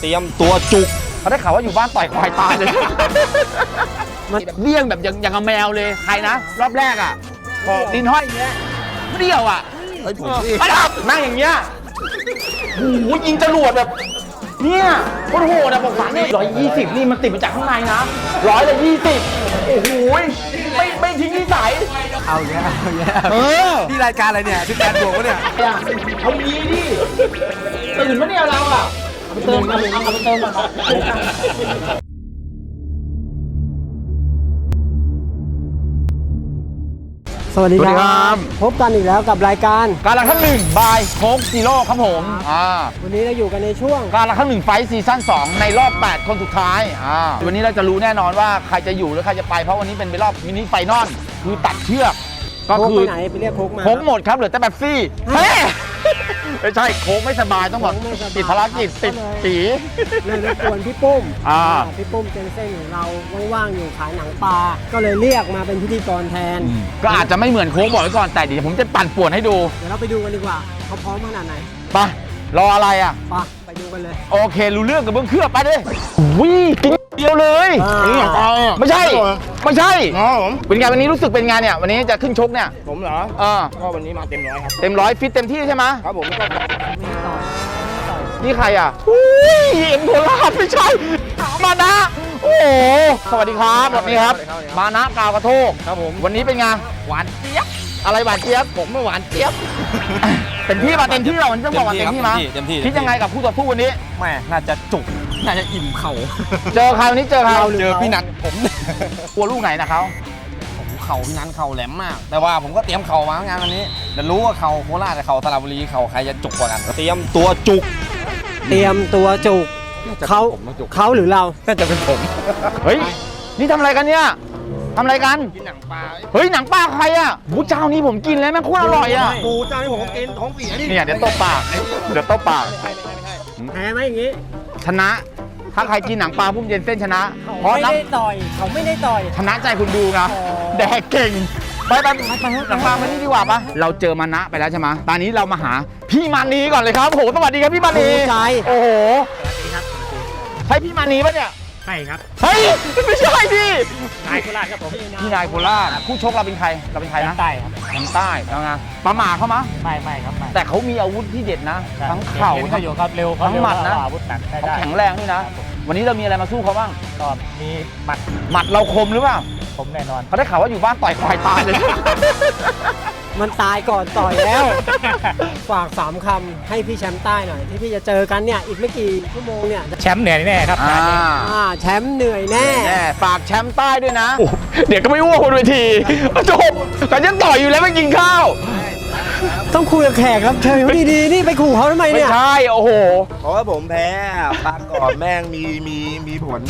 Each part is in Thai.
เตรียมตัวจุกเขาได้ข่าวว่าอยู่บ้านต่อยควายตายเลย มันเลี้ยงแบบอย่างอย่างกับแมวเลย ใครนะ รอบแรกอะพอดินห้อยอย่างเงี้ยเดี่ยวอะเฮ้ยผมเออสิไม่ดับนั่งอย่างเงี้ยโอ้โหยิงจรวดแบบ เนี่ยโคตรโหดอะบอกฝันนี่ร้อยยี่สิบนี่มันติดมาจากข้างในนะร้อยละยี่สิบโอ้โหไม่ไม่ทิ้งนิสัยเอาแย่เอาแย่เออนี่รายการอะไรเนี่ยชื่อการบวกวะเนี่ยเอางี้ดิตื่นมาเนี่ยเราอะ เติมกันเอาไปเติมกันสวัสดีสวัสดีครัรับ พบกันอีกแล้วกับรายการ การละครั้งหนึ่งบายโค้กซีโร่ครับผมอ่าวันนี้เราอยู่กันในช่วง การละครั้งหนึ่งไฟซีซั่น2ในรอบ 8 คนสุดท้ายอ่าวันนี้เราจะรู้แน่นอนว่าใครจะอยู่หรือใครจะไปเพราะวันนี้เป็นรอบมินิไฟนอลคือตัดเชือก ก็โค้กคืไปอไหน ไปเรียกโค้กมาโค้กหมดครับเหลือแต่แบบซี่เฮ้ย ไม่ใช่โค้กไม่สบายต้องบอกโค้กไม่สบายติดภารกิจติดสี เลยรบกวนพี่ปุ้มอ่าพี่ปุ้มเจนเซ่นของเราว่างๆอยู่ขายหนังปลาก็เลยเรียกมาเป็นพิธีกรแทน ก็อาจจะไม่เหมือนโค้กบอกไว้ก่อนแต่เดี๋ยวผมจะปั่นป่วนให้ดูเดี๋ยวเราไปดูกันดีกว่าเขาพร้อมขนาดไหนไปรออะไรอะ ไปไปดูกันเลย โอเค รู้เรื่องกับเบื้องเครื่องไปเลยวิ่กิน เดียวเลย อ่านี่อย่างไรอะไม่ใช่ไม่ใช่อ๋อผมเป็นไงวันนี้รู้สึกเป็นไงเนี่ย วันนี้จะขึ้นชกเนี่ยผมเหรอเออก็วันนี้มาเต็มร้อยครับ เต็มร้อยฟิตเต็มที่ใช่ไหมครับผมก็นี่ใครอะอุ้ยเอ็มโคราชไม่ใช่มานะ โอ้โหสวัสดีครับสวัสดีครับ มานะกาวกระโทกครับผมวันนี้เป็นไงหวานเจี๊ยบอะไรหวานเจี๊ยบผมไม่หวานเจี๊ยบเต็มที่มาเต็มที่เรามันต้องบอกว่าเต็มที่มาเต็มที่ คิดยังไงกับคู่ต่อสู้วันนี้ แม่น่าจะจุก น่าจะอิ่มเข่าเจอใครวันนี้เจอใครเจอพี่นัทผมกลัวลูกไหนนะเขาเข่าพี่นัทเข่าแหลมมาก แต่ว่าผมก็เตรียมเข่ามางานวันนี้เดี๋ยวรู้ว่าเข่าโคราชกับเข่าสระบุรีเข่าใครจะจุกกว่ากัน เตรียมตัวจุก เตรียมตัวจุกเขาเขาหรือเราน่าจะเป็นผมเฮ้ยนี่ทำอะไรกันเนี่ยทำอะไรกันกินหนังปลาเฮ้ยหนังปลาใครอะบูเจ้านี้ผมกินแล้วแม่งโคตรอร่อยอะปูเจ้าที่ผมก็กินท้องเสียนี่เนี่ยเดี๋ยวตบปากเดี๋ยวตบปากแพ้ไหมอย่างนี้ชนะ ถ้าใครกินหนังปลาพุ่มเย็นเส้นชนะ เพราะไม่น้ได้ต่อย เขาไม่ได้ต่อยำชนะใจคุณดูนะ อ๋อ แดกเก่ง ไปไปหนังปลามานี่ดีกว่าปะเราเจอมานะไปแล้วใช่ไหมตอนนี้เรามาหาพี่มานีก่อนเลยครับโอ้โหสวัสดีครับพี่มานีภูมิใจ โอ้โห ใช่พี่มานีปะเนี่ย ใช่ครับเฮ้ยไม่ใช่ดินายโคราชครับผมพี่นายโคราชคู่ชกเราเป็นใครเราเป็นใครนะใต้ครับทางใต้แล้วไงประมาทเขามะไม่ไม่ครับไม่แต่เขามีอาวุธที่เด็ดนะ ทั้งเข่าห็นทั้เขางอยู่ครับเร็วเขาทั้งหมัดนะเร็วอาวุธหนักใช้เขาได้แข็งแรงด้วยนะ วันนี้เรามีอะไรมาสู้เขาบ้างก็มีหมัดหมัดเราคมหรือเปล่าผมแน่นอนเขาได้ข่าวว่าอยู่บ้านต่อยควายตายเลย มันตายก่อนต่อยแล้ว ฝากสามคำให้พี่แชมป์ใต้หน่อย ที่พี่จะเจอกันเนี่ย อีกไม่กี่ชั่วโมงเนี่ยแชมป์เหนื่อยแน่ครับอ่าอ่าแชมป์เหนื่อยแน่ แน่ฝากแชมป์ใต้ด้วยนะเดี๋ยวก็ไม่อ้วกบนเวทีจบกันยังต่อยอยู่แล้วไม่กินข้าว ต้องคุยกับแขกครับเชิญเขาดีๆนี่ไปขู่เขาทำไมไม่เนี่ย ใช่ โอ้โห เพราะว่าผมแพ้ปลาก่อนแม่งมีมีมีผล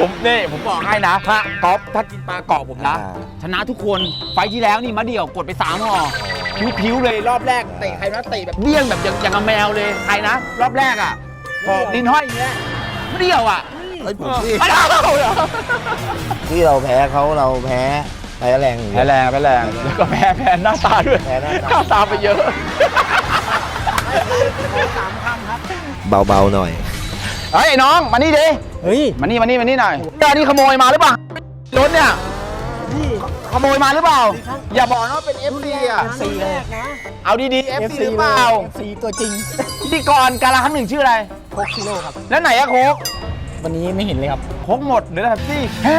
ผมนี่ผมบอกให้นะถ้ากอล์ฟถ้ากินปลาเกาะผมนะ อ่า ชนะทุกคน ไฟล์ที่แล้วนี่มาเดี่ยวกดไปสามห่อพิ้วๆเลยรอบแรกเตะใครนะเตะแบบเบี้ยงแบบอย่างอย่างกับแมวเลยใครนะ รอบแรกอะพอดินห้อยอย่างเงี้ยไม่เดี่ยวอะเฮ้ยผมสิไม่ได้เหรอที่เราแพ้เขาเราแพ้ แพ้แรงอยู่แพ้แรงแพ้แรงแล้วก็แพ้แพ้หน้าตาด้วยแพ้หน้าตาหน้าตาไปเยอะ เบาๆหน่อย เฮ้ยไอ้น้องมานี่ดิ เฮ้ย มานี่มานี่มานี่หน่อยเจ้านี่ขโมยมาหรือเปล่ารถเนี่ยพี่ขโมยมาหรือเปล่า อย่าบอกนะว่าเป็น FC อะ สีแรกนะเอาดีๆ FC หรือเปล่าสีตัวจริง พิธีกรการละครั้งหนึ่งชื่ออะไร โคกซิโร่ครับ แล้วไหนอะโคก วันนี้ไม่เห็นเลยครับโคกหมดหรือแบบซี่แฮ่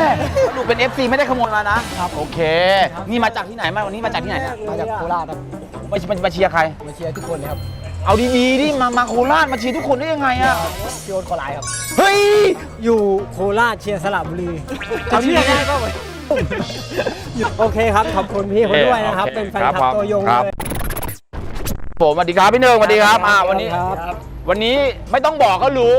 ดูเป็น FC ไม่ได้ขโมยมานะครับโอเค นี่มาจากที่ไหนมาวันนี้มาจากที่ไหนเนี่ยมาจากโคราชครับมามามาเชียร์ใคร มาเชียร์ทุกคนเลยครับเอาดีๆดิมามาโคราชมาเชียร์ทุกคนได้ยังไงอะพี่โอ๊ตโคราชครับ เฮ้ย อยู่โคราชเชียร์สระบุรีเอาที่จะเชื่อได้ป่าวะโอเคครับ ขอบคุณพี่คนด้วยนะครับโอเคเป็นแฟนครับคลับตัวยงครับเลยผมสวัสดีครับพี่เนิงสวัสดีครับอ่าวันนี้ครับวันนี้ไม่ต้องบอกก็รู้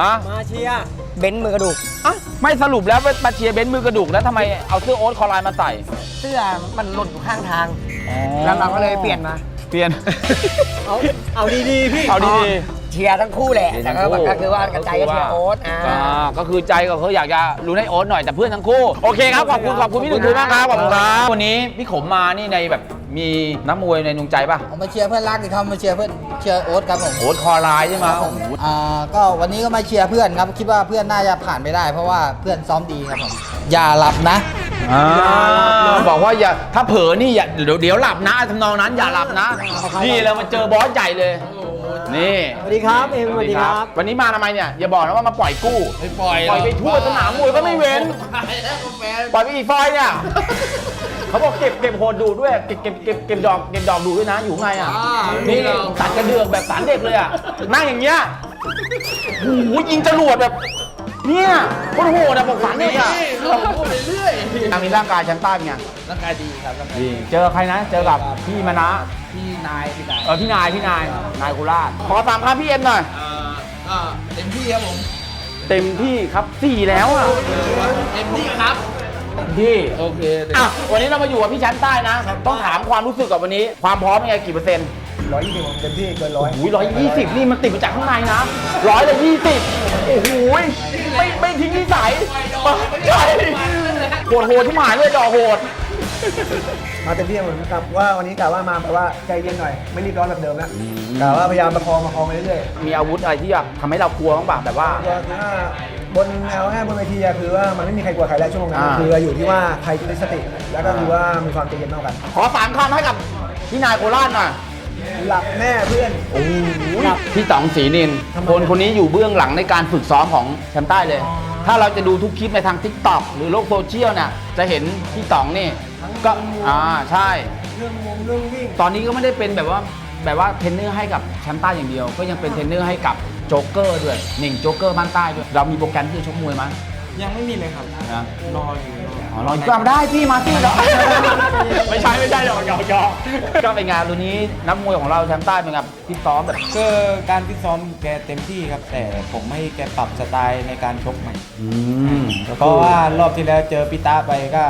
อะมาเชียร์เบนซ์มือกระดูกอะไม่สรุปแล้วมาเชียร์เบนซ์มือกระดูกแล้วทำไมเอาเสื้อโอ๊ตคอลายมาใส่เสื้อมันหล่นอยู่ข้างทางแล้แล้ววเราก็เลยเปลี่ยนมา เปลี่ยน เอาเอาดีๆพี่เอาดีเชียร์ทั้งคู่แหละแต่ก็แบบก็คือว่ากระจายก็เชียร์โอ๊ตอ่าๆอ่าก็คือใจก็เขาอยากจะรู้ให้โอ๊ตหน่อยแต่เพื่อนทั้งคู่โอเคครับขอบคุณขอบคุณพี่หนุ่มคุณมากครับขอบคุณครับวันนี้พี่ขมมานี่ในแบบ มีนักมวยในดวงใจป่ะเอามาเชียร์เพื่อนรักดิครับมาเชียร์เพื่อนเชียร์โอ๊ตครับผมโอ้คอลายใช่ไหมโอ้โหอ่าก็วันนี้ก็มาเชียร์เพื่อนครับ คิดว่าเพื่อนน่าจะผ่านไปได้ เพราะว่าเพื่อนซ้อมดีครับผมอย่าหลับนะอ่าบอกว่าอย่าถ้าเผลอนี่อย่าเดี๋ยวเดี๋ยวหลับนะทำนองนั้นอย่าหลับนะ นี่เรามาเจอบอสใหญ่เลยนี่สวัสดีครับเอ็มสวัสดีครับ วันนี้มาทำไมเนี่ยอย่าบอกนะว่ามาปล่อยกู้ไม่ปล่อยปล่อยไปทั่วสนามมวยก็ไม่เว้นปล่อยไปอีกฟอยเนี่ย เขาบอกเก็บเก็บโหดดูด้วยเก็บเก็บเก็บเก็บดอกเก็บดอกดูด้วยนะอยู่ไงอะนี่ตัดกระเดือกแบบสารเด็กเลยอะนั่งอย่างเงี้ยโอ้โหยิงจรวดแบบ เนี่ยโคตรโหดอะบอกสารเด็กอะพูดไปเรื่อยทางนี้ร่างกายชั้นใต้เป็นไงร่างกายดีครับร่างกายดีเจอใครนะ เจอกับพี่มณะพี่นายพี่นายเออพี่นายพี่นายนายโคราชขอสามคำพี่เอ็มหน่อยก็เต็มที่ครับผมเต็มที่ครับสี่แล้วอะเต็มที่ครับเต็ม ที่โอเคอะวันนี้เรามาอยู่กับพี่ชั้นใต้นะ ต้องถามความรู้สึกกับวันนี้ ความพร้อมเป็นไงกี่เปอร์เซ็นต์ร้อยยี่สิบเต็มที่เกินร้อยโอ้ยร้อยยี่สิบนี่มันติดมาจากข้างในนะร้อยละยี่สิบโอ้โหไม่ไม่ทิ้งนิสัยใช่โหดโหดที่หมายเลยดอกโหดมาเต็มที่เหมือนกับว่าวันนี้กะว่ามาแบบว่าใจเย็นหน่อยไม่รีบร้อนแบบเดิมแล้วกะว่าพยายามประคองประคองไปเรื่อยมีอาวุธอะไรที่แบบทำให้เรากลัวบ้างป่ะแบบว่า ๆก็คือว่าบนแนวแง่บนเวทีอะคือว่ามันไม่มีใครกลัวใครแล้วช่วงนั้นอ่า คืออยู่ที่ว่าใครจะมีสติ แล้วก็คือว่ามีความใจเย็นเท่ากัน ขอสามคำให้กับพี่นายโคราชหน่อยหลับแน่เพื่อนโอ้ยพี่ต๋องศรีนินคนคนนี้อยู่เบื้องหลังในการฝึกซ้อมของแชมป์ใต้เลย ถ้าเราจะดูทุกคลิปในทาง t ิ k t o k หรือโลกโซเชียลเนี่ยจะเห็นพี่ต๋องนี่ก็อ่าใช่ เรื่องวงเรื่องวิ่ง ตอนนี้ก็ไม่ได้เป็นแบบว่าแบบว่าเทรนเนอร์ให้กับแชมป์ใต้อย่างเดียว ก็ยังเป็นเทรนเนอร์ให้กับ โจ๊กเกอร์ด้วยหนึ่งโจ๊กเกอร์บ้านใต้ด้วย เรามีโปรแกรมที่จะชกมวยไหมยังไม่มีเลยครับนะ รออยู่อ๋อรออยู่ก็มาได้พี่มาที่แล้วไม่ใช่ไม่ใช่หรอกหยอกหยอกก็เป็นงานรุ่นนี้นักมวยของเราแชมป์ใต้เป็นไงพี่ซ้อมแบบก็การฟิตซ้อมแกเต็มที่ครับ แต่ผมให้แกปรับสไตล์ในการชกใหม่ อืมเพราะว่ารอบที่แล้วเจอปิตาไปก็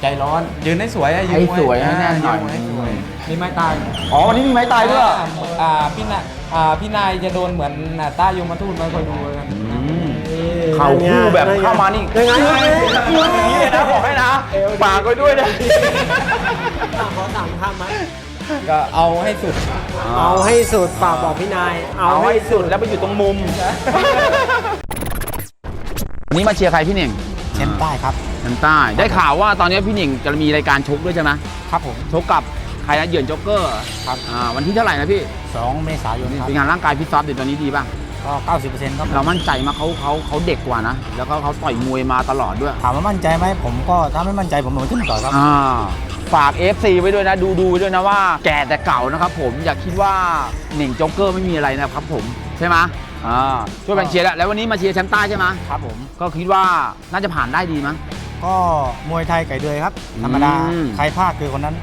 ใจร้อน ยืนให้สวยอะยืนให้สวยให้แน่นหน่อย ยืให้สวยมีไม้ตายอ๋อวันนี้มีไม้ตายด้วยเหรออ่าพี่นาย อ่าพี่นายจะโดนเหมือนอ่าต้ายมทูตมาคอยดูกันอืมเข่าคู่แบบเข้ามานี่ยังไงอย่างนี้เลยนะบอกให้นะฝากไว้ด้วยนะขอสามคำไหมก็เอาให้สุด เอาให้สุดฝากบอกพี่นาย เอาเอาให้ให้สุดแล้วไปอยู่ตรงมุมวันนี้มาเชียร์ใครพี่หนึ่งเชมป์ใต้ครับแชมป์ใต้ ได้ข่าวว่าตอนนี้พี่หนึ่งจะมีรายการชกด้วยใช่ไหมครับผมชกกับ ใครนะเหยื่อนโจ๊กเกอร์ครับอ่าวันที่เท่าไหร่นะพี่2เมษายนครับเป็นงานร่างกายพี่ซอฟเดี๋ยวตอนนี้ดีป่ะก็90%ครับเรามั่นใจมาเขาเขาเขาเด็กกว่านะ แล้วก็เขาต่อยมวยมาตลอดด้วยถามว่ามั่นใจไหมผมก็ถ้าไม่มั่นใจผมมาขึ้นต่อครับอ่าฝาก FC ไว้ด้วยนะดูดูไว้ด้วยนะว่าแก่แต่เก่านะครับผมอย่าคิดว่าหนึ่งโจ๊กเกอร์ไม่มีอะไรนะครับผมใช่ไหมอ่าช่วยเป็นเชียร์แล้วแล้ววันนี้มาเชียร์แชมป์ใต้ใช่ไหมครับผมก็คิดว่าน่าจะผ่านได้ดีมั้ง ก็มวยไทยไก่เดือยครับ ธรรมดา อืม ใครพลาดคือคนนั้น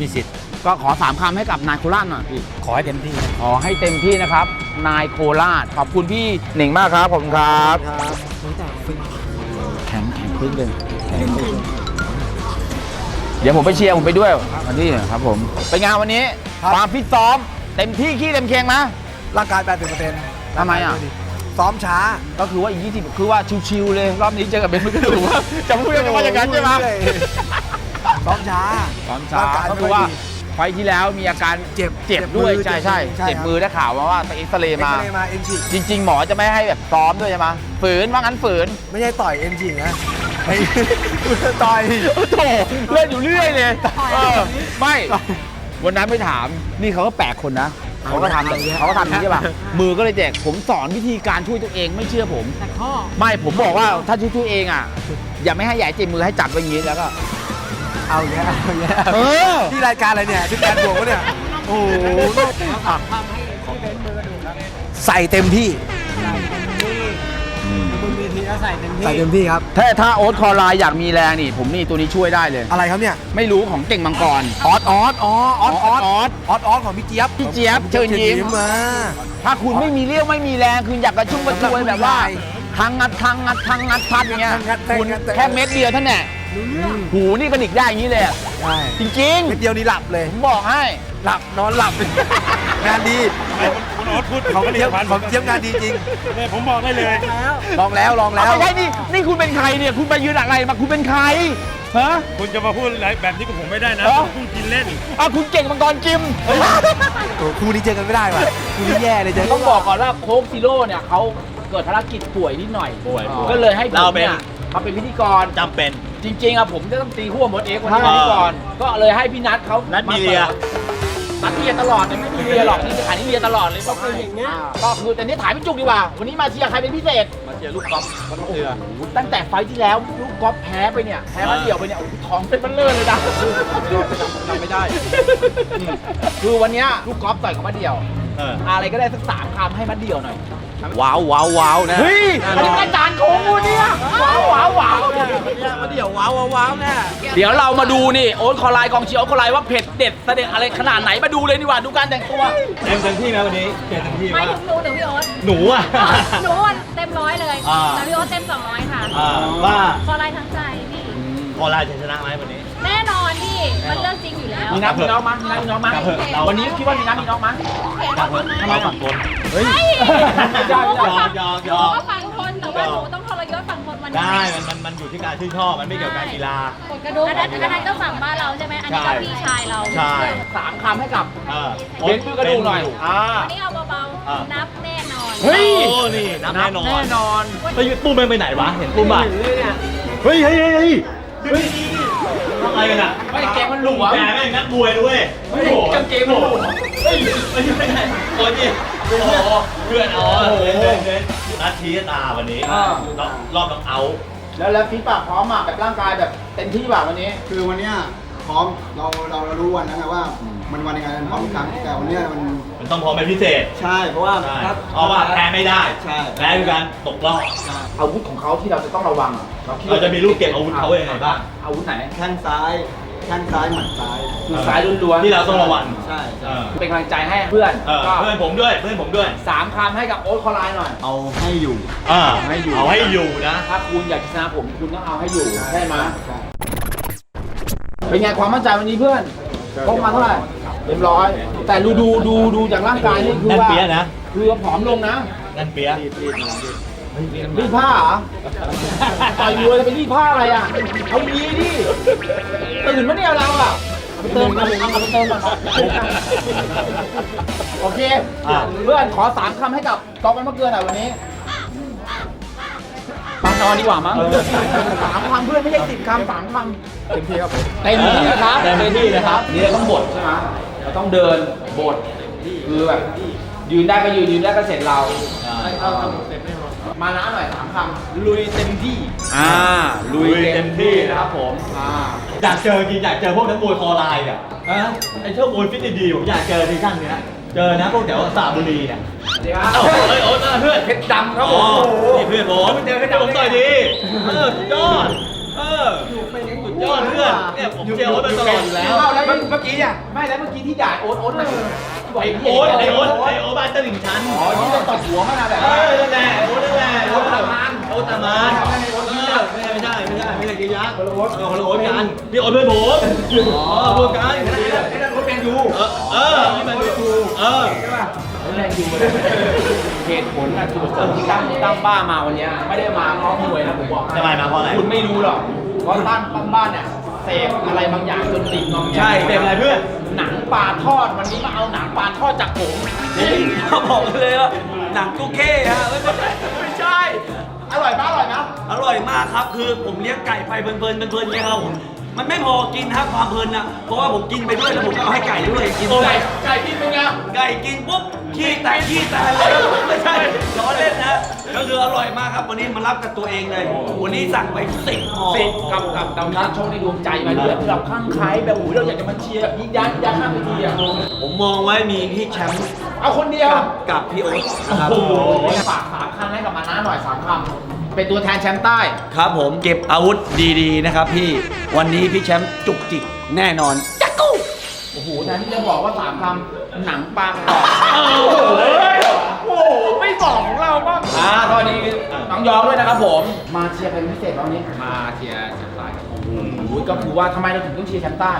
มีสิทธิ์ ก็ขอสามคำให้กับนายโคราชหน่อยพี่ ขอให้เต็มที่ครับ ขอให้เต็มที่นะครับ นายโคราช ขอบคุณพี่หนึ่งมากครับผมครับครับตั้งแต่ฟินแข็งแข็งพึ่งเลยเดี๋ยวผมไปเชียร์ผมไปด้วยวันนี้ครับผมเป็นไงานวันนี้ความฟิตซ้อม เต็มที่ขี้เต็มเคียงนะ ร่างกาย80%ทำไมอะ ซ้อมช้า ก็คือว่าอีก20 คือว่าชิวๆเลยรอบนี้เจอกับเบนซ์ไม่ถือว่าจะพูดกันว่าอย่างนั้นใช่ไหมซ้อมช้าความช้าร่างกายก็ไม่คือค่อยว่าดีไฟล์ที่แล้วมีอาการเจ็บเจ็บเจ็บด้วยมือใช่ใช่ใช่เจ็บครับมือได้ข่าวมาว่าไปเอ็กซเรย์เอ็กมาซเรย์มาเอ็นฉีกจริง ๆ หมอจะไม่ให้แบบซ้อมด้วยใช่ไหมฝืนว่างั้นฝืน ไม่ใช่ต่อยเอ็นฉีกนะไอ้ต่อยโอ้โถเล่นอยู่เรื่อยเลยเออไม่วันนั้นไปถามนี่เขาก็แปลกคนนะ เขาก็ทำเขาก็ทำอย่างนี้ใช่ป่ะมือก็เลยแจกผมสอนวิธีการช่วยตัวเองไม่เชื่อผม แต่ข้อไม่ผมบอกว่าถ้าช่วยตัวเองอะ อย่าไม่ให้ใหญ่เจ็บมือให้จับไว้อย่างนี้แล้วก็ เอาอย่างเงี้ยเอาอย่างเงี้ยเออ ที่รายการอะไรเนี่ยที่แปดบวกวะเนี่ยโอ้โหทำให้ที่เป็นมือกระดูกครับใส่เต็มที่ใส่เต็มที่ บนเวทีแล้วใส่เต็มที่ใส่เต็มที่ครับ ถ้าถ้าโอ๊ตคอไลน์อยากมีแรงนี่ ผมนี่ตัวนี้ช่วยได้เลย อะไรครับเนี่ย ไม่รู้ของเก่งมังกร ออสออสอ๋อออสออสออสออสออสของพี่เจี๊ยบพี่เจี๊ยบเชิญยิ้มมาถ้าคุณไม่มีเรี่ยวไม่มีแรงคืออยากกระชุ่มกระชวยแบบว่าทางงัดทางงัดทางงัดพัดอย่างเงี้ยงัดงัดคุณงัดงัดแค่เม็ดเดียวเท่านั้นแหละหูนี่กระดิกได้อย่างนี้เลยอะใช่จริงเม็ดเดียวนี้หลับเลยๆผมบอกให้หลับนอนหลับ งานดีคุณโอ๊ตพูดของเจี๊ยบของเจี๊ยบงานดีจริงเนี่ยผมบอกได้เลย ลองแล้วลองแล้วไม่ใช่นี่นี่คุณเป็นใครเนี่ย คุณไปยืนอะไรมาคุณเป็นใครฮะ คุณจะมาพูดอะไรแบบนี้กับผมไม่ได้นะเหรอ ผมเพิ่งกินเล่น อะคุณเก่งมังกรกิม โอ้คู่นี้เจอกันไม่ได้ว่ะคู่นี้แย่เลยเจอต้องบอกก่อนว่าโค้กซีโร่เนี่ยเขาเกิดภารกิจป่วยนิดหน่อย ป่วยป่วยก็เลยให้ผมเราเป็น เนี่ยมาเป็นพิธีกรจำเป็น จริงๆอะผมจะต้องตีคู่กับมดเอ็กซ์วันนี้อ่าพิธีกรก็เลยให้พี่นัทเขานันัทมีเลีย นัดเลียตลอดเนี่ยไม่มีเลียหรอกนี่ขายนี่เลียตลอดเลยบอกให้อ่าก็คือแต่นี่ถ่ายพี่จุกดีกว่า วันนี้มาเชียร์ใครเป็นพิเศษ มาเชียร์ลูกกอล์ฟก็ต้องเชียร์ตั้งแต่ไฟท์ที่แล้วลูกกอล์ฟแพ้ไปเนี่ยแพ้มาเดี่ยวไปเนี่ยโอ้โหท้องเป็นเบลเลอร์เลยนะจำไม่ได้อืมคือวันเนี้ยลูกกอล์ฟต่อยกับมาเดี่ยว เอออะไรก็ได้สักสามคำให้มาเดี่ยวหน่อย ว้าวว้าวว้าวนะเฮ้ยอันนี้อาจารย์โค้งกูเนี่ยว้าวว้าวว้าวเนี่ยมาเดี๋ยวว้าวว้าวว้าวแน่เดี๋ยวเรามาดูนี่โอ๊ตคอไลน์กองเชียร์โอ๊ตคอไลน์ว่าเผ็ดเด็ดเสด็จอะไรขนาดไหนมาดูเลยดีกว่าดูการแต่งตัวเต็มเต็มที่ไหมวันนี้เต็มที่ไม่ว่าถึงหนูหรือพี่โอ๊ตหนูอะหนูอะเต็มร้อยเลยอ่า แต่พี่โอ๊ตเต็มสองร้อยค่ะอ่าว่าพออะไรทั้งใจพี่ ออนไลน์จะชนะไหมวันนี้ แน่นอนพี่ มันเรื่องจริงอยู่ แล้วมีน้ำมีน้องมั้ยมีน้ำมีน้องมั้ยครับเถอะเราวันนี้คิดว่ามีน้ำมีน้องมั้ยเห็นว่าคนไหมเราฝั่งคนเฮ้ยไม่ใช่หนูก็ฟังหยอกหหยนูอกก็ฟังคนแต่ว่าหนูต้องทรยศฝั่งคนวันนี้ได้มันมันมันอยู่ที่การชื่นชอบมันไม่เกี่ยวกับการกีฬากดกระดูกอันนั้นอันนั้นก็ฝั่งบ้านเราใช่ไหมอันนี้ก็ใช่พี่ชายเราใช่สามคำให้กับเออเบนมือกระดูกหน่อยอ่าอันนี้เอาเบาอ่าๆนับแน่นอนเฮ้ยโอ้นี่นับแน่นอนแน่นอนไปยุดปุ้มไปไหนวะเห็นปุ้มป่ะเฮ้ยเฮ้ยเฮ้ยเฮ้ยเฮ้ยทำ อะไรกันอะไม่เกมมันหลวมแกแม่งนักมวยด้วยไม่ได้กางเกงมันหลวมเฮ้ยไม่ใช่ไม่ใช่โอ้ยโอ้เพื่อนอ๋อเล่นเล่นเล่นนัดชี้ตาวันนี้รอบรอบน้องเอาแล้วแล้วฟีดปากพร้อมอะแบบร่างกายแบบเต็มที่ป่ะวันนี้ คือวันเนี้ยพร้อมเราเราเรารู้วันนั้นนะว่า มันวันยังไงมันพร้อมทุกครั้งแต่วันเนี้ยมัน มันต้องพร้อมเป็นพิเศษใช่ เพราะว่าใช่ถ้าเพราะว่าแพ้ไม่ได้ใช่แพ้คือการตกรอบอาวุธของเขาที่เราจะต้องระวังอะคิดเราจะมีลูกเก็บอาวุธเขายังไงบ้าง อาวุธไหน แข้งซ้ายแข้งซ้ายหมัดซ้ายคือซ้ายล้วนๆที่เราต้องระวัง ใช่เออเป็นกำลังใจให้เพื่อนเออก็เพื่อนผมด้วยเพื่อนผมด้วยสามคำให้กับโอ๊ตคอไลน์หน่อย เอาให้อยู่ อ่าให้อยู่ เอาให้อยู่นะ ถ้าคุณอยากจะชนะผมคุณต้องเอาให้อยู่ใช่ไหมใช่ เป็นไงความมั่นใจวันนี้เพื่อนพกมาเท่าไหร่ เรียบร้อย แต่ดูดูดูดูจากร่างกายนี่คือแน่นว่าเปี้ยนะ คือว่าผอมลงนะนั่นเปียะรีดผ้าเหรอต่อยมวยจะไปรีดผ้าอะไรอะเอาดีดิตื่นมาเนี่ยเราอะเอาไปเติมกันเอาไปเติมก่อนโอเคอะ เพื่อนขอสามคำให้กับกองมันเมื่อเกินหน่อยวันนี้ปานอนดีกว่ามั้งสามคำเพื่อนไม่ใช่สิบคำสามคำเต็มที่ครับเต็มที่นะครับเต็มที่นะครับนี่เราต้องบดใช่ไหม เราต้องเดินบดคือแบบยืนได้ก็ยืนยืนได้ก็เสร็จเรามาน้าหน่อยสามคำลุยเต็มที่อ่าลุยเต็มที่นะครับผมอ่าอยากเจอจริงอยากเจอพวกนักมวยคอลายอะอะไอ้เจ้ามวยฟิตดีๆผมอยากเจอที่ขั้นเนี้ยเจอนะพวกแถวสระบุรีเนี่ยเดี๋ยวครับเอ้าเอ้ยโอ๊ตเพื่อนเพชรดำครับผอ๋อมนี่เพื่อนผมเจอเพชรเดี๋ยวดำผมต่อยดีเออสุดยอดเออสุด ยอดเพื่อนเนี่ยผมเชียร์โอ๊ตมาตลอดอยู่แล้วเอ้าแล้วเมื่อกี้อะไม่แล้วเมื่อกี้ที่ด่าโอ๊ตโอ๊ตเลยไอโอ๊ตไอโอ๊ตไอโอ๊ตบ้านตลิ่งชันอ๋อที่จะตบหัวมันอะแบบเออนั่นแหละโอ๊ตนั่นแหละโอ๊ตตามานโอ๊ตตามานเออไม่ไม่ใช่ไม่ใช่ไม่ใช่กียักษ์คนละโอ๊ตคนละโอ๊ตกันนี่โอ๊ตเพื่อนผมอ๋อพวกกันไอ้นั่นโอ๊ตแมนยูเออเออนี่มันดูเออใช่ป่ะโอ๊ตแมนยูเลยเหตุผลอะจุดเริ่มที่ตั้งตั้งบ้ามาวันเนี้ยไม่ได้มาเพราะมวยนะผมบอกให้ทำไมมาเพราะอะไรคุณไม่รู้หรอก เพราะตั้งตั้งบ้านเนี่ยเสพอะไรบางอย่างจนติดงอมแงใช่เต็มอะไรเพื่อน หนังปลาทอดวันนี้มาเอาหนังปลาทอดจากผมเขาบอกเลยว่าหนังตุ๊กเก้ฮะไม่ใช่ไม่ใช่ อร่อยปะอร่อยนะอร่อยมากครับคือผมเลี้ยงไก่ไปเพลินๆเพลินๆเลยครับผมมันไม่พอกินฮะความเพลินนะเพราะว่าผมกินไปด้วยแล้วผมก็เอาให้ไก่ด้วยกินไก่ไก่กินเป็นไงไก่กินปุ๊บขี้แตกขี้แตกเลยครับผมไม่ใช่ล้อเล่นนะ ก็คืออร่อยมากครับวันนี้มารับกับตัวเองเลย วันนี้สั่งไปสิบห่อ สิกับกับดาวนักโชคในดวงใจมาด้วยที่เราข้างใครแบบโอ้ยเราอยากจะมาเชียร์แบบยิงยันยันข้างเวทีอะผมมองไว้มีพี่แชมป์เอาคนเดียวกับกับพี่โอ๊ตนะครับ โอ้โหฝากสามคำให้กับมาน้าหน่อยสามคำเป็นตัวแทนแชมป์ใต้ ครับผมเก็บอาวุธดีๆนะครับพี่วันนี้พี่แชมป์จุกจิกแน่นอนจักกู้โอ้โหแทนที่จะบอกว่าสามคำหนังปลากรอบโอ้โหโอ้โหไม่บ อกของเราบ้างอ่าสวัสดีน้องยองด้วยนะครับผม มาเชียร์เป็นพิเศษวันนี้ มาเชียร์แชมป์ใต้ครับโอ้โหก็คือว่าทำไมเราถึงต้องเชียร์แชมป์ใต้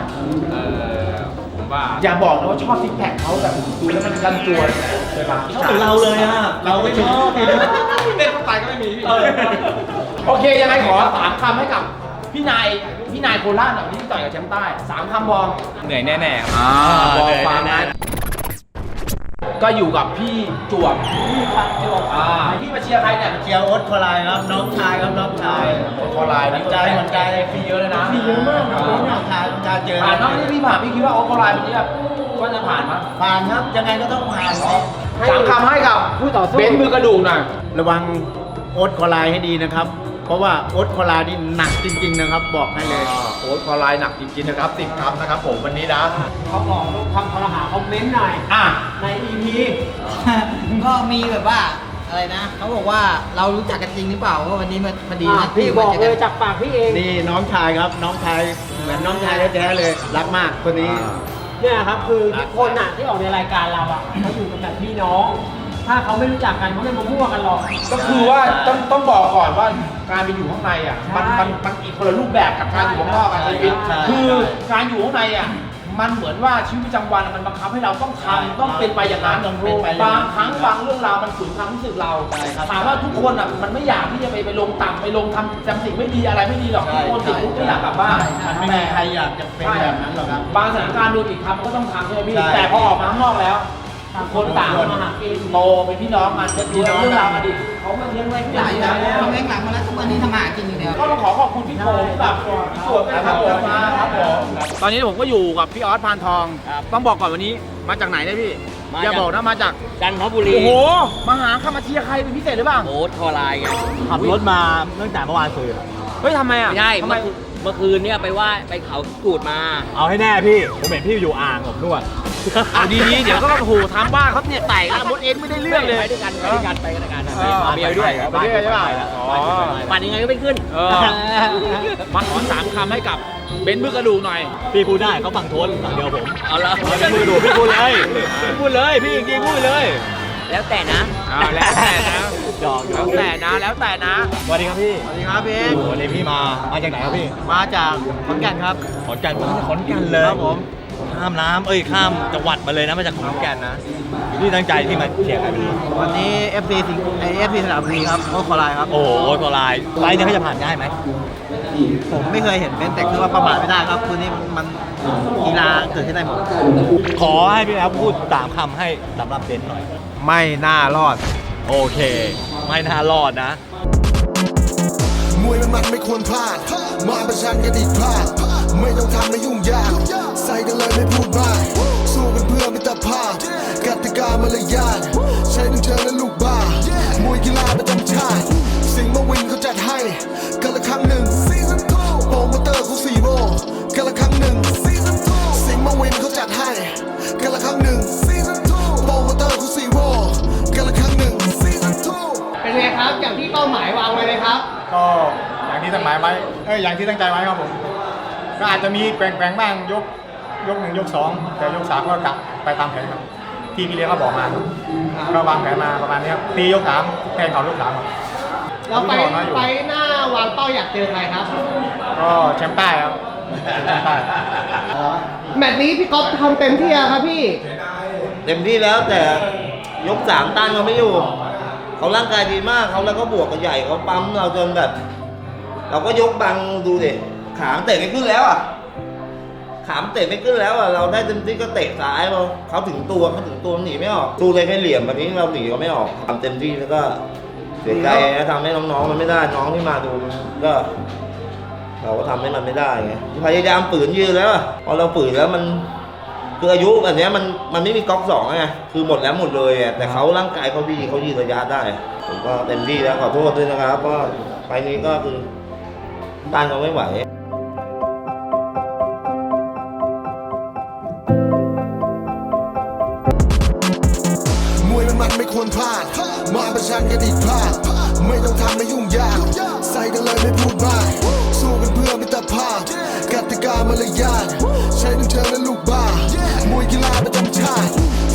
เอ่อผมว่าอย่าบอกนะว่าชอบซิกแพคเขาแบบดูแล้วมันรันจวนใช่ปะชอบเหมือนเราเลยอะ เราไม่ชอบเลยเต้นเข้าไปก็ไม่มีโอเคยังไงขอสามคำให้กับพี่นายพี่นายโคราชหน่อยที่ต่อยกับแชมป์ใต้สามคำบอลเหนื่อยแน่ๆครับอ่าบอลฟังนะ ก็อยู่กับพี่จวบพี่พันจวบอ่าพี่มาเชียร์ใครเนี่ยเชียร์โอ๊ตคอลายครับน้องชายครับน้องชายคอไลน์นี่ใจเหมือนใจฟรีเยอะเลยนะฟรีเยอะมากน้องชายน้องชายเจอผ่านน้องนี่พี่ผ่านพี่คิดว่าโอ๊ตคอไลน์วันนี้แบบก็จะผ่านมั้ยผ่านครับยังไงก็ต้องผ่านสามคำให้กับผู้ต่อสู้เบนซ์มือกระดูกหน่อยระวังโอ๊ตคอลายให้ดีนะครับ เพราะว่าโอ๊ตคอลายนี่หนักจริง ๆ นะครับ บอกให้เลยโอ๊ตคอไลน์หนักจริงๆนะครับสิบคำนะครับผมวันนี้นะเขาบอกลูกคำคอรหาคอมเมนต์หน่อย อะ ใน EP ก็มีแบบว่าอะไรนะเขาบอกว่าเรารู้จักกันจริงหรือเปล่าว่าวันนี้มันพอดีอะนะพี่บอกที่เลมายจอกันจากปากพี่เอง นี่น้องชายครับ น้องชายเหมือนน้องชายแท้ๆเลย รักมากคนนี้ เนี่ยครับคือทุกคนน่ะที่ออกในรายการเราอะเขาอยู่กันแบบพี่น้อง ถ้าเขาไม่รู้จักกันเขาไม่มามั่วกันหรอก ก็คือว่าต้องต้องบอกก่อนว่าการไปอยู่ข้างในอะมันใช่มันมันอีกคนละรูปแบบกับการอยู่ข้างนอกอะใช่ชีวิตใช่คือการอยู่ข้างในอะมันเหมือนว่าชีวิตประจำวันอะมันบังคับให้เราต้องทำต้องเป็นไปอย่างนั้นต้องเป็นไปอย่างนั้นบางครั้งบางเรื่องราวมันฝืนความรู้สึกเราใช่ครับถามว่าทุกคนอะมันไม่อยากที่จะไปไปลงต่ำไปลงทำจำสิ่งไม่ดีอะไรไม่ดีหรอกทุกคนติดคุกก็อยากกลับบ้านมันไม่มีใครอยากจะเป็นแบบนั้นหรอกครับ บางสถานการณ์โดนอีกคำก็ต้องทำใช่ไหมพี่ใช่ แต่พอออกมาข้างนอกแล้ว ต่างคนต่างมาหากินโตเป็นพี่น้องกันเป็นพี่น้องเรื่องราวอดีตเขามาเลี้ยงไว้หลายที่แล้นะวทำแม่งหลังมาแล้วทุกวันนี้ทำมาหากินอยู่แล้วก็ต้องขอขอบคุณพี่โคที่แบบพี่สวนนะครับผมมาครับผมตอนนี้ผมก็อยู่กับพี่ออสพานทอง ต้องบอกก่อนวันนี้มาจากไหนได้พี่อย่าบอกนะมาจากจันทบุรีโอ้โหมาหาข้ามาเชียร์ใครเป็นพิเศษหรือเปล่าโอ๊ตคอลายไงขับรถมาตั้งแต่เมื่อวานคืนเฮ้ยทำไมอะไม่ใช่ทำไมเมื่อคืนเมื่อคืนเนี่ยไปว่าไปเขากูดมา เอาให้แน่พี่ ผมเห็นพี่อยู่อ่างผมนวด เอาดีๆเดี๋ยวก็โอ้โหทำบ้านเขาเนี่ยไต่กันมดเอ็นไม่ได้เรื่องเลย ไปด้วยกันไปด้วยกันไปด้วยกันเออไปเบียร์ด้วยไปด้วยใช่ป่ะอ๋อปั่นยังไงก็ไม่ขึ้นเออมาขอสามคำให้กับเบนซ์มือกระดูกหน่อย พี่พูดได้เขาฝั่งทนฝั่งเดียวผม เอาละพี่พูดดูพี่พูดเลยพี่พูดเลยพี่จริงๆพูดเลย แล้วแต่นะอ่าแล้วแต่นะหยอกหยแล้อวกแต่นะแล้วแต่นะสวัสดีครับพี่สวัสดีครับพี่โอ้โหวันนี้พี่มามาจากไหนครับพี่ มาจากขอนแก่นครับขอนแก่นมาจากขอนแก่นเลยครับผม ข้ามน้ำเอ้ยข้ามจังหวัดมาเลยนะมาจากขอนแก่นนะพี่ตั้งใจที่มาเชียร์กันวันนี้ FC สิงไอ FC สนามบุรีครับโอ้คอลายครับ โอ้โหตัวลายไฟล์เนี่ยเขาจะผ่านได้ไหมผมไม่เคยเห็นเป็นแต่คือว่าประมาทไม่ได้ครับ คือนี่มันกีฬาเกิดขึ้นได้หมด ขอให้พี่แล้วพูดสามคำให้สำหรับเบนซ์หน่อย ไม่น่ารอด โอเค ไม่น่ารอดนะ มวยมันมันไม่ควรพลาด มาประชันกันอีกพลาด ไม่ต้องทำไม่ยุ่งยาก ใส่กันเลยไม่พูดมากสู้กันเพื่อมิตรภาพกติกามารยาทใช้ทั้งเชิงและลูกบ้ามวยกีฬาประจำชาติสิงห์มาวินเขาจัดให้กันละครั้งหนึ่งโปรโมเตอร์เขาสี่โมกันละครั้งหนึ่งสิงห์มาวินเขาจัดให้กันละครั้งหนึ่งโปรโมเตอร์เขาสี่โมกันละครั้งหนึ่งเป็นไงครับอย่างที่เป้าหมายวางไว้เลยครับก็อย่างที่ตั้งหมายไว้เอ้ยอย่างที่ตั้งใจไว้ครับผม ก็อาจจะมีแกว่งๆบ้างยกยกหนึ่งยกสองแต่ยกสามก็กลับไปตามแผนครับ ที่พี่เลี้ยงเขาบอกมาครับก็วางแผนมาประมาณนี้ครับตียกสามแทงเขายกสามครับเราไปผมบอกน้อยอยู่ไปหน้าวางเป้าอยากเจอใครครับ ก็แชมป์ใต้ครับแชมป์ใต้แมตช์นี้พี่ก๊อฟทำเต็มที่อะครับพี่ เต็มที่แล้วแต่ยกสามต้านเขาไม่อยู่เขาร่างกายดีมากเขาแล้วก็บวกกันใหญ่เขาปั๊มเราจนแบบ เราก็ยกบังดูดิ ขามเตะไม่ขึ้นแล้วอะ ขามเตะไม่ขึ้นแล้วอะ เราได้เต็มที่ก็เตะซ้ายเราเขาถึงตัวเขาถึงตัวหนีไม่ออกสู้เลยแค่เหลี่ยมแบบนี้เราหนีเขาไม่ออกทำเต็มที่แล้วก็เสียใจนะทำให้น้องๆมันไม่ได้น้องที่มาดูก็ เราก็ทำให้มันไม่ได้ไงพยายามฝืนยืนแล้วพอเราฝืนแล้วมันคืออายุแบบนี้มันมันไม่มีก๊อกสองไงคือหมดแล้วหมดเลยอะแต่เขาร่างกายเขาดีเขายืนระยะได้ผมก็เต็มที่แล้วขอโทษด้วยนะครับเพราะไปนี้ก็คือต้านเขาไม่ไหว ควรพลาด มาประชันกันอีกพลาดไม่ต้องทำไม่ยุ่งยาก ใส่กันเลยไม่พูดมาก สู้กันเพื่อมิตรภาพกติกามารยาทใช้นึ่งเธอและลูกบ้ามวยกีฬาประจำชาติ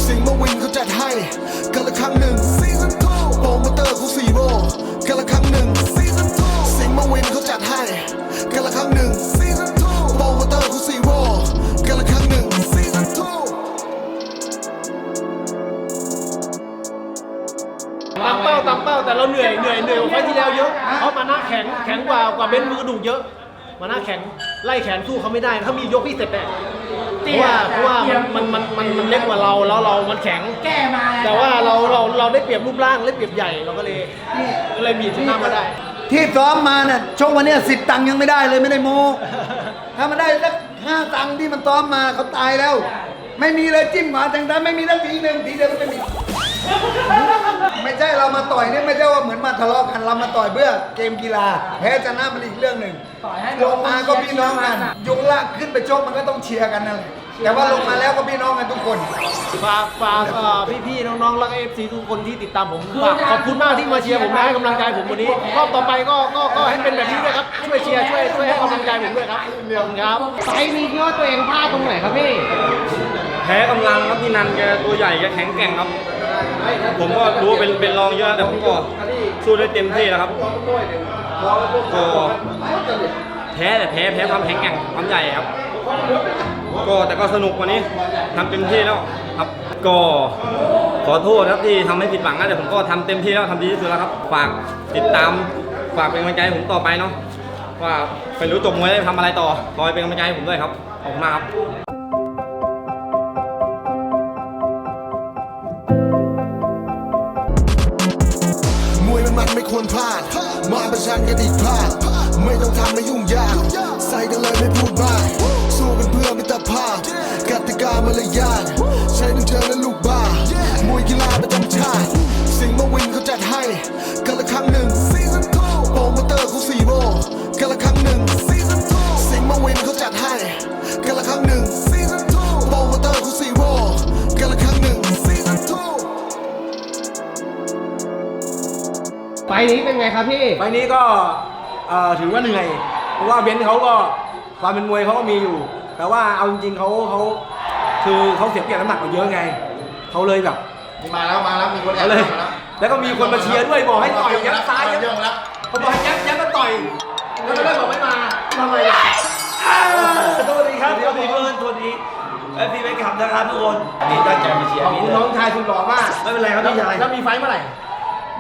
สิงห์มาวินเขาจัดให้กันละครั้งหนึ่ง กว่าไฟล์ที่แล้วเยอะเขามาหน้าแข็งแข็งกว่ากว่าเบนซ์มือกระดูกเยอะ มาหน้าแข็งไล่แขนสู้เขาไม่ได้ถ้ามียกพี่เสร็จแน่เพราะว่าเพราะว่ามันมันมันมันเล็กกว่าเราแล้วเรามันแข็ง แก้มาแต่ว่าเราเราเราได้เปรียบรูปร่างได้เปรียบใหญ่เราก็เลยก็เลยมีชนะมาได้ ที่ซ้อมมาเนี่ยชกวันเนี้สิบตังค์ยังไม่ได้เลยไม่ได้โม ถ้ามันได้สักห้าตังค์ที่มันซ้อมมาเขาตายแล้ว ไม่มีเลยจิ้มขวาแทงซ้ายไม่มีสักทีหนึ่งทีเดียวก็ไม่มี ไม่ใช่เรามาต่อยเนี่ยไม่ใช่ว่าเหมือนมาทะเลาะกันเรามาต่อยเพื่อเกมกีฬาแพ้ชนะมันอีกเรื่องหนึ่งลงมาก็พี่น้องกันยกลากขึ้นไปชกมันก็ต้องเชียร์กันนั่นแหละแต่ว่าลงมาแล้วก็พี่น้องกันทุกคน ฝากฝากเอ่อพี่ๆน้องๆแล้วก็เอฟซีทุกคนที่ติดตามผมฝากขอบคุณมากที่มาเชียร์ผมนะให้กำลังใจผมวันนี้รอบต่อไปก็ก็ก็ให้เป็นแบบนี้ด้วยครับช่วยเชียร์ช่วยช่วยให้กำลังใจผมด้วยครับขอบคุณครับไฟล์นี้คิดว่าตัวเองพลาดตรงไหนครับพี่ แพ้กำลังครับพี่นันแกตัวใหญ่แกแข็งแกร่งครับ ผมก็รู้ว่าเป็นเป็นรองเยอะแต่ผมก็สู้ได้เต็มที่แล้วครับก็แพ้แต่แพ้แพ้ความแข็งแกร่งความใหญ่ครับ ก็แต่ก็สนุกวันนี้ทำเต็มที่แล้วครับ ก็ขอโทษครับที่ทำให้ผิดหวังนะแต่ผมก็ทำเต็มที่แล้วทำดีที่สุดแล้วครับฝากติดตามฝากเป็นกำลังใจผมต่อไปเนาะว่าไปรู้จบมวยได้ทำอะไรต่อคอยเป็นกำลังใจผมด้วยครับขอบคุณมากครับ ประชันกันอีกภาดไม่ต้องทำไม่ยุ่งยาก ใส่กันเลยไม่พูดมาก สู้กันเพื่อมิตรภาพกติกามารยาทใช้ดึงเธอและลูกบ้ามวยกีฬาประจำชาติสิงห์มาวินเขาจัดให้กันละครั้งหนึ่งโปรโมเตอร์เขาสีโบกันละครั้งหนึ่งสิงห์มาวินเขาจัดให้ ล์นี้เป็นไงครับพี่ ไฟล์นี้ก็เอ่อถือว่าเหนื่อย เพราะว่าเบนซ์เขาก็ความเป็นมวยเขาก็มีอยู่ แต่ว่าเอาจริงๆเขาเขาคือเขาเสียเปรียบน้ำหนักเราเยอะไงเขาเลยแบบมาแล้วมาแล้วมีคนแอบเขาเลย มาแล้วแล้วก็มีคนมาเชียร์ด้วยบอกให้ต่อยยัดซ้ายยัดเรื่องแล้วเขาบอกให้ยัดยัดก็ต่อยแล้วก็เลยบอกไม่มาทำไมล่ะสวัสดีครับสวัสดีเพื่อนสวัสดีเอ้ยพี่ไปขับนะครับทุกคนนี่ตั้งใจมาเชียร์ขอบพี่คุณเลยน้องชายสุดหล่อมากไม่เป็นไรครับพี่ชายแล้วมีไฟท์เมื่อไหร่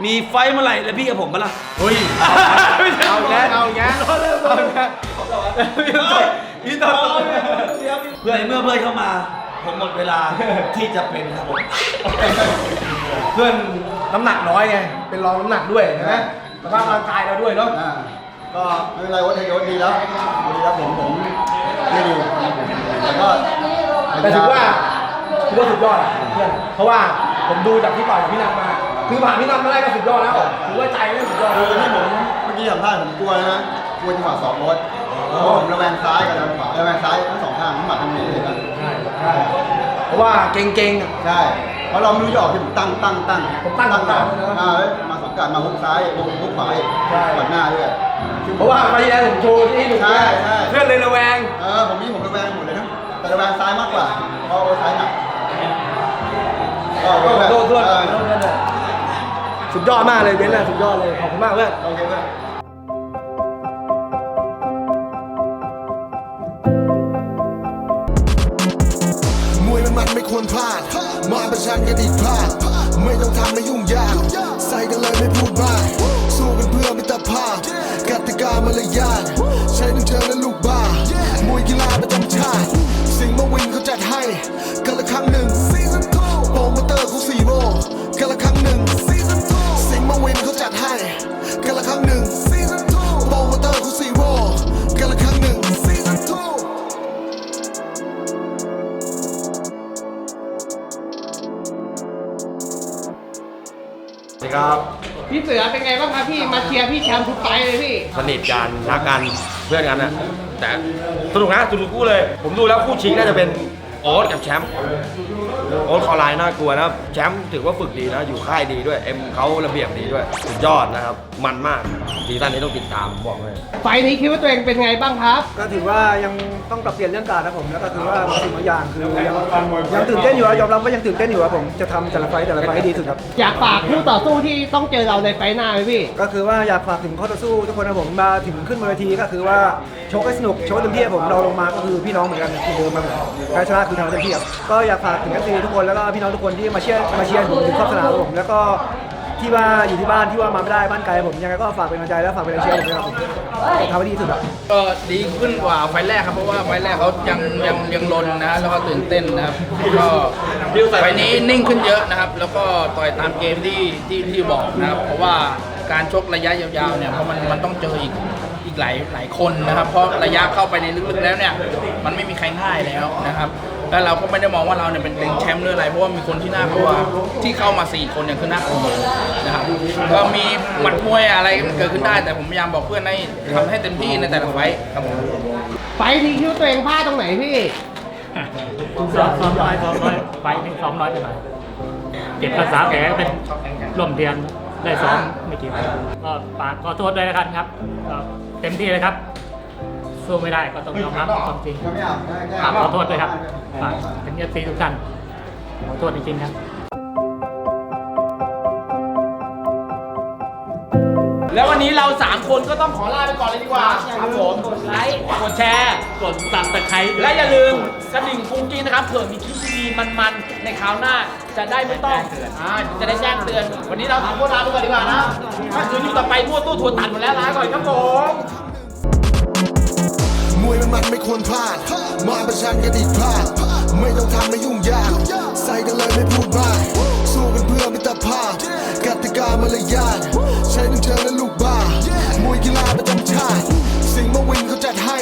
มีไฟท์เมื่อไหร่แล้วพี่กับผมมาละเฮ้ยเอาอีกแล้วเอาอีกแล้วเอาอีกแล้วพี่ต่อพี่ต่อเพื่อนเมื่อเพื่อนเข้ามา ผมหมดเวลาที่จะเป็นครับผมเพื่อนน้ำหนักน้อยไงเป็นรองน้ำหนักด้วยใช่ไหมสภาพร่างกายเราด้วยเนาะก็ไม่เป็นไรว่าไทยยศดีแล้วดีแล้วผมผมไม่ดีแต่ก็แต่ถือว่าถือว่าสุดยอดอะเพื่อนเพราะว่าผมดูจากที่ต่อยกับพี่นันมา คือผ่านพี่นันมาได้ก็สุดยอดแล้วถือว่าใจไม่สุดยอด คือที่ผมเมื่อกี้สัมภาษณ์ผมกลัวนะกลัวจังหวะสอบรถเพราะผมระแวงซ้ายกับระแวงขวาระแวงซ้ายทั้งสองข้างทั้งหมัดทั้งนี้เลยกันเพราะว่าเก่งๆอะ ใช่เพราะเราไม่รู้จะออกที่ผมตั้งตั้งตั้งผมตั้งตั้งตั้งตั้งอ่าแล้วมาสองการมาฮุกซ้ายฮุกฮุกขวาอีกใช่ ปัดหน้าด้วยเพราะว่าไปที่แล้วผมโชว์ที่หนุ่มใช่ใช่ เพื่อนเลยระแวง เออผมนี่ผมระแวงหมดเลยนะแต่ระแวงซ้ายมากกว่าเพราะว่าซ้ายหนักก็โทษโทษโทษเออ สุดยอดมากเลยเบนซ์อะสุดยอดเลยขอบคุณมากเพื่อนโอเคเพื่อนมวยมันมันไม่ควรพลาด มาประชันกันอีกพลาด ไม่ต้องทำไม่ยุ่งยาก ใส่กันเลยไม่พูดมากสู้กันเพื่อมิตรภาพกติกามารยาทใช้ทั้งเธอและลูกบ้ามวยกีฬาประจำชาติสิงห์มาวินเขาจัดให้กันละครั้ง ครับพี่เสือเป็นไงบ้างครับพี่มาเชียร์พี่แชมป์ทุกไฟล์เลยพี่สนิทกันรักกันเพื่อนกันนะแต่สนุกนะสนุกคู่เลย ผมดูแล้วคู่ชิงน่าจะเป็น โอ๊ตกับแชมป์โอ๊ตคอไลน์น่ากลัวนะแชมป์ถือว่าฝึกดีนะ อยู่ค่ายดีด้วย เอ็มเขาระเบียบดีด้วย สุดยอดนะครับ มันมากซีซั่นนี้ต้องติดตามบอกเลย ไฟล์นี้คิดว่าตัวเองเป็นไงบ้างครับ ก็ถือว่ายังต้องปรับเปลี่ยนเรื่องการนะผมแล้วก็ถือว่าบางสิ่งบางอย่างคือยังยังตื่นเต้นอยู่อะยอมรับว่ายังตื่นเต้นอยู่ครับผมจะทำแต่ละไฟต์แต่ละไฟต์ให้ดีสุดครับ อยากฝากคู่ต่อสู้ที่ต้องเจอเราในไฟล์หน้าไหมพี่ ก็คือว่าอยากฝากถึงข้อต่อสู้ทุกคนนะผมมาถึงขึ้นบนเวทีก็คือว่าโชคให้สนุกโชคเต็มที่ครับผมเราลงมาก็คือพี่น้องเหมือนกันคือเดิมมาแพ้ชนะคือทำเต็มที่ครับก็อยากฝากถึงเอฟซีทุกคนแล้วก็พี่น้องทุกคนที่มาเชียร์มาเชียร์ผมถึงขอบสนามผมแล้วก็ที่ว่าอยู่ที่บ้านที่ว่ามาไม่ได้บ้านไกลผมยังไงก็ฝากเป็นกำลังใจและฝากเป็นแรงเชียร์ผมด้วยครับผมทำให้ดีที่สุดครับก็ดีขึ้นกว่าไฟล์แรกครับเพราะว่าไฟล์แรกเขายังยังยังลนนะแล้วก็ตื่นเต้นนะครับก็ไฟล์นี้นิ่งขึ้นเยอะนะครับ แล้วก็ต่อยตามเกมที่ที่ที่บอกนะครับ เพราะว่าการชกระยะยาวๆเนี่ยเพราะมันมันต้องเจออีกอีกหลายหลายคนนะครับ เพราะระยะเข้าไปในลึกๆแล้วเนี่ย มันไม่มีใครง่ายแล้วนะครับ แล้วเราก็ไม่ได้มองว่าเราเนี่ยเป็นเป็นแชมป์หรืออะไร เพราะว่ามีคนที่น่ากลัวที่เข้ามาสี่คนเนี่ยคือน่ากลัวนะครับก็มีหมัดมวยอะไรมันเกิดขึ้นได้ แต่ผมพยายามบอกเพื่อนให้ทำให้เต็มที่ในแต่ละไฟต์ครับผมไฟนี้คิดว่าตัวเองพลาดตรงไหนพี่ซ้อมซ้อมน้อยซ้อมน้อยไฟล์นี่ซ้อมน้อยไปหน่อยเจ็บรักษาแผลเป็นร่วมเดือนได้ซ้อมไม่กี่วันก็ฝากขอโทษด้วยนะครับครับก็เต็มที่เลยครับ สู้ไม่ได้ก็ต้องยอมรับความจริงฝากขอโทษด้วยครับฝากถึงเอฟซีทุกท่านขอโทษจริงๆครับแล้ววันนี้เรา 3 คนก็ต้องขอลาไปก่อนเลยดีกว่าครับผมกดไลค์กดแชร์กดตับตะไคร้และอย่าลืมกระดิ่งกุ้งกิ้งนะครับเผื่อมีคลิปดีๆมันๆในคราวหน้าจะได้ไม่ต้องอ่าจะได้แจ้งเตือน วันนี้เราสามคนลาไปก่อนดีกว่านะถ้าคืนนี้ต่อไปมั่วตู้ทัวร์ตันหมดแล้วลาก่อนครับผม มันไม่ควรพลาด มาประชันกันอีกภาคไม่ต้องทำไม่ยุ่งยาก ใส่กันเลยไม่พูดบ้าสู้กันเพื่อมิตรภาพกติกามารยาทใช้น้งเชิและลูกบ้ามวยกีฬาประจำชาติ สิ่งมาวินเขาจัดให้